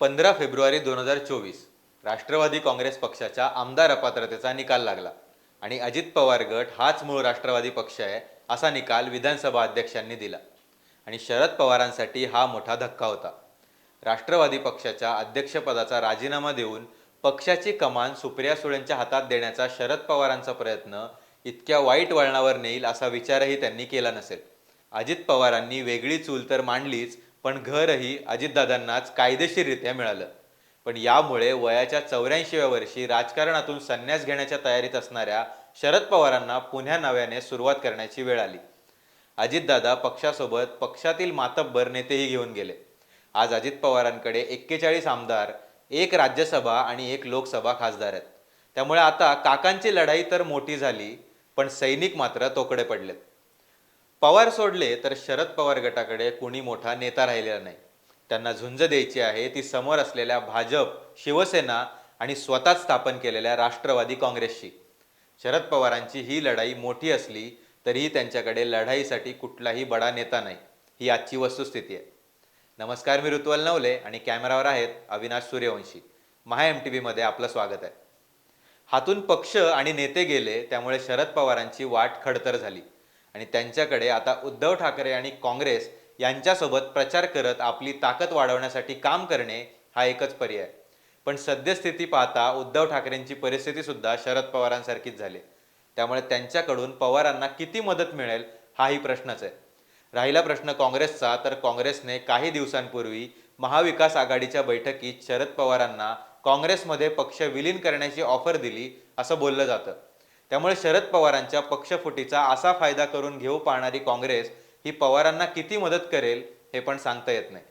पंधरा फेब्रुवारी दोन हजार चोवीस राष्ट्रवादी काँग्रेस पक्षाच्या आमदार अपात्रतेचा निकाल लागला. आणि अजित पवार गट हाच मूळ राष्ट्रवादी पक्ष आहे असा निकाल विधानसभा अध्यक्षांनी दिला. आणि शरद पवारांसाठी हा मोठा धक्का होता. राष्ट्रवादी पक्षाच्या अध्यक्षपदाचा राजीनामा देऊन पक्षाची कमान सुप्रिया सुळेंच्या हातात देण्याचा शरद पवारांचा प्रयत्न इतक्या वाईट वळणावर नेईल असा विचारही त्यांनी केला नसेल. अजित पवारांनी वेगळी चूल तर मांडलीच पण घरही अजितदादांनाच कायदेशीररित्या मिळालं. पण यामुळे वयाच्या चौऱ्याऐंशीव्या वर्षी राजकारणातून संन्यास घेण्याच्या तयारीत असणाऱ्या शरद पवारांना पुन्हा नव्याने सुरुवात करण्याची वेळ आली. अजितदादा पक्षासोबत पक्षातील मातब्बर नेतेही घेऊन गेले. आज अजित पवारांकडे एक्केचाळीस आमदार एक राज्यसभा आणि एक लोकसभा खासदार आहेत. त्यामुळे आता काकांची लढाई तर मोठी झाली पण सैनिक मात्र तोकडे पडलेत. पवार सोडले तर शरद पवार गटाकडे कुणी मोठा नेता राहिलेला नाही. त्यांना झुंज द्यायची आहे ती समोर असलेल्या भाजप शिवसेना आणि स्वतःच स्थापन केलेल्या राष्ट्रवादी काँग्रेसशी. शरद पवारांची ही लढाई मोठी असली तरीही त्यांच्याकडे लढाईसाठी कुठलाही बडा नेता नाही ही आजची वस्तुस्थिती आहे. नमस्कार मी ऋतुवल नवले आणि कॅमेरावर आहेत अविनाश सूर्यवंशी. महा एम टी व्हीमध्ये आपलं स्वागत आहे. हातून पक्ष आणि नेते गेले त्यामुळे शरद पवारांची वाट खडतर झाली. आणि त्यांच्याकडे आता उद्धव ठाकरे आणि काँग्रेस यांच्यासोबत प्रचार करत आपली ताकद वाढवण्यासाठी काम करणे हा एकच पर्याय. पण सद्यस्थिती पाहता उद्धव ठाकरेंची परिस्थिती सुद्धा शरद पवारांसारखीच झाली. त्यामुळे त्यांच्याकडून पवारांना किती मदत मिळेल हाही प्रश्नच आहे. राहिला प्रश्न काँग्रेसचा तर काँग्रेसने काही दिवसांपूर्वी महाविकास आघाडीच्या बैठकीत शरद पवारांना काँग्रेसमध्ये पक्ष विलीन करण्याची ऑफर दिली असं बोललं जातं. त्यामुळे शरद पवारांच्या पक्षफुटीचा असा फायदा करून घेऊ पाहणारी काँग्रेस ही पवारांना किती मदत करेल हे पण सांगता येत नाही.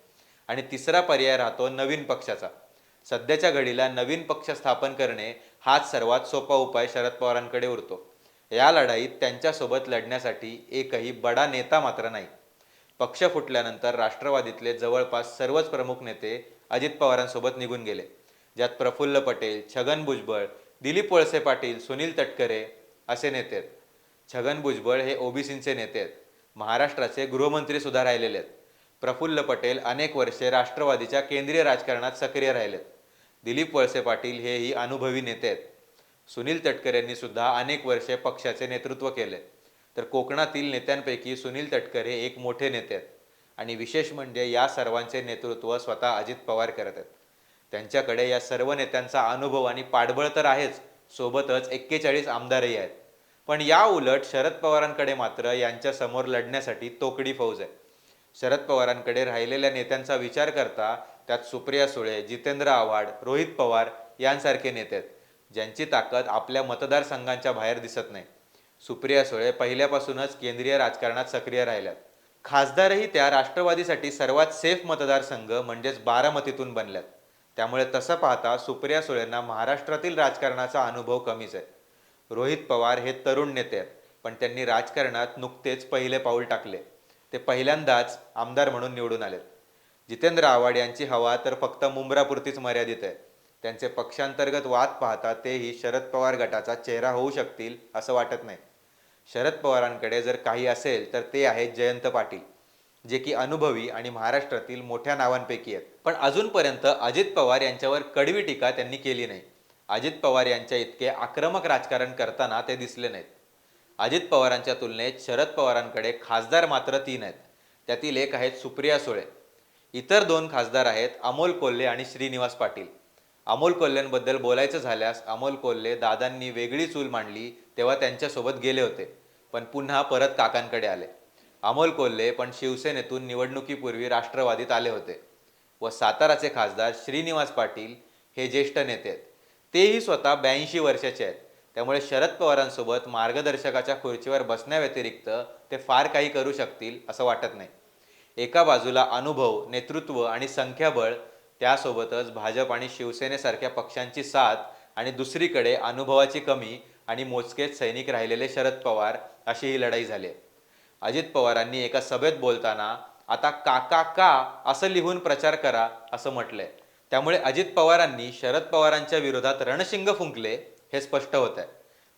आणि तिसरा पर्याय राहतो नवीन पक्षाचा. सध्याच्या घडीला नवीन पक्ष स्थापन करणे हाच सर्वात सोपा उपाय शरद पवारांकडे उरतो. या लढाईत त्यांच्यासोबत लढण्यासाठी एकही बडा नेता मात्र नाही. पक्ष फुटल्यानंतर राष्ट्रवादीतले जवळपास सर्वच प्रमुख नेते अजित पवारांसोबत निघून गेले. ज्यात प्रफुल्ल पटेल छगन भुजबळ दिलीप वळसे पाटील सुनील तटकरे असे नेते आहेत. छगन भुजबळ हे ओबीसींचे नेते आहेत. महाराष्ट्राचे गृहमंत्री सुद्धा राहिलेले आहेत. प्रफुल्ल पटेल अनेक वर्षे राष्ट्रवादीच्या केंद्रीय राजकारणात सक्रिय राहिलेत दिलीप वळसे पाटील हेही अनुभवी नेते आहेत. सुनील तटकर यांनी सुद्धा अनेक वर्षे पक्षाचे नेतृत्व केले. तर कोकणातील नेत्यांपैकी सुनील तटकरे एक मोठे नेते आहेत. आणि विशेष म्हणजे या सर्वांचे नेतृत्व स्वतः अजित पवार करत आहेत. त्यांच्याकडे या सर्व नेत्यांचा अनुभव आणि पाठबळ तर आहेच. सोबतच एक्केचाळीस आमदारही आहेत. पण या उलट शरद पवारांकडे मात्र यांच्या समोर लढण्यासाठी तोकडी फौज आहे. शरद पवारांकडे राहिलेल्या नेत्यांचा विचार करता त्यात सुप्रिया सुळे जितेंद्र आव्हाड रोहित पवार यांसारखे नेते आहेत ज्यांची ताकद आपल्या मतदारसंघांच्या बाहेर दिसत नाही. सुप्रिया सुळे पहिल्यापासूनच केंद्रीय राजकारणात सक्रिय राहिल्यात. खासदारही त्या राष्ट्रवादीसाठी सर्वात सेफ मतदारसंघ म्हणजेच बारामतीतून बनल्यात. त्यामुळे तसं पाहता सुप्रिया सुळेंना महाराष्ट्रातील राजकारणाचा अनुभव कमीच आहे. रोहित पवार हे तरुण नेते आहेत पण त्यांनी राजकारणात नुकतेच पहिले पाऊल टाकले. ते पहिल्यांदाच आमदार म्हणून निवडून आलेत. जितेंद्र आव्हाड यांची हवा तर फक्त मुंब्रापुरतीच मर्यादित आहे. त्यांचे पक्षांतर्गत वाद पाहता तेही शरद पवार गटाचा चेहरा होऊ शकतील असं वाटत नाही. शरद पवारांकडे जर काही असेल तर ते आहेत जयंत पाटील. जे की अनुभवी आणि महाराष्ट्रातील मोठ्या नावांपैकी आहेत. पण अजूनपर्यंत अजित पवार यांच्यावर कडवी टीका त्यांनी केली नाही. अजित पवार यांच्या इतके आक्रमक राजकारण करताना ते दिसले नाहीत. अजित पवारांच्या तुलनेत शरद पवारांकडे खासदार मात्र तीन आहेत. त्यातील एक आहेत सुप्रिया सुळे. इतर दोन खासदार आहेत अमोल कोल्हे आणि श्रीनिवास पाटील. अमोल कोल्हेंबद्दल बोलायचं झाल्यास अमोल कोल्हे दादांनी वेगळी चूल मांडली तेव्हा त्यांच्यासोबत गेले होते. पण पुन्हा परत काकांकडे आले. अमोल कोल्हे पण शिवसेनेतून निवडणुकीपूर्वी राष्ट्रवादीत आले होते व साताराचे खासदार श्रीनिवास पाटील हे ज्येष्ठ नेते आहेत. तेही स्वतः ब्याऐंशी वर्षाचे आहेत. त्यामुळे शरद पवारांसोबत मार्गदर्शकाच्या खुर्चीवर बसण्याव्यतिरिक्त ते फार काही करू शकतील असं वाटत नाही. एका बाजूला अनुभव नेतृत्व आणि संख्याबळ त्यासोबतच भाजप आणि शिवसेनेसारख्या पक्षांची साथ आणि दुसरीकडे अनुभवाची कमी आणि मोजकेच सैनिक राहिलेले शरद पवार अशी ही लढाई झाली आहे. अजित पवारांनी एका सभेत बोलताना आता काका का असं लिहून प्रचार करा असं म्हटलंय. त्यामुळे अजित पवारांनी शरद पवारांच्या विरोधात रणशिंग फुंकले हे स्पष्ट होत आहे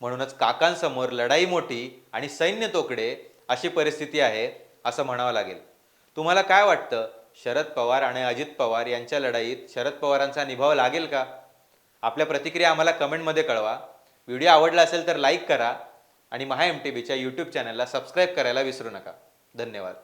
म्हणूनच काकांसमोर लढाई मोठी आणि सैन्य तोकडे अशी परिस्थिती आहे असं म्हणावं लागेल. तुम्हाला काय वाटतं? शरद पवार आणि अजित पवार यांच्या लढाईत शरद पवारांचा निभाव लागेल का? आपल्या प्रतिक्रिया आम्हाला कमेंटमध्ये कळवा. व्हिडिओ आवडला असेल तर लाईक करा. आणि महा एम टी बीच्या यूट्यूब चॅनलला सबस्क्राईब करायला विसरू नका. धन्यवाद.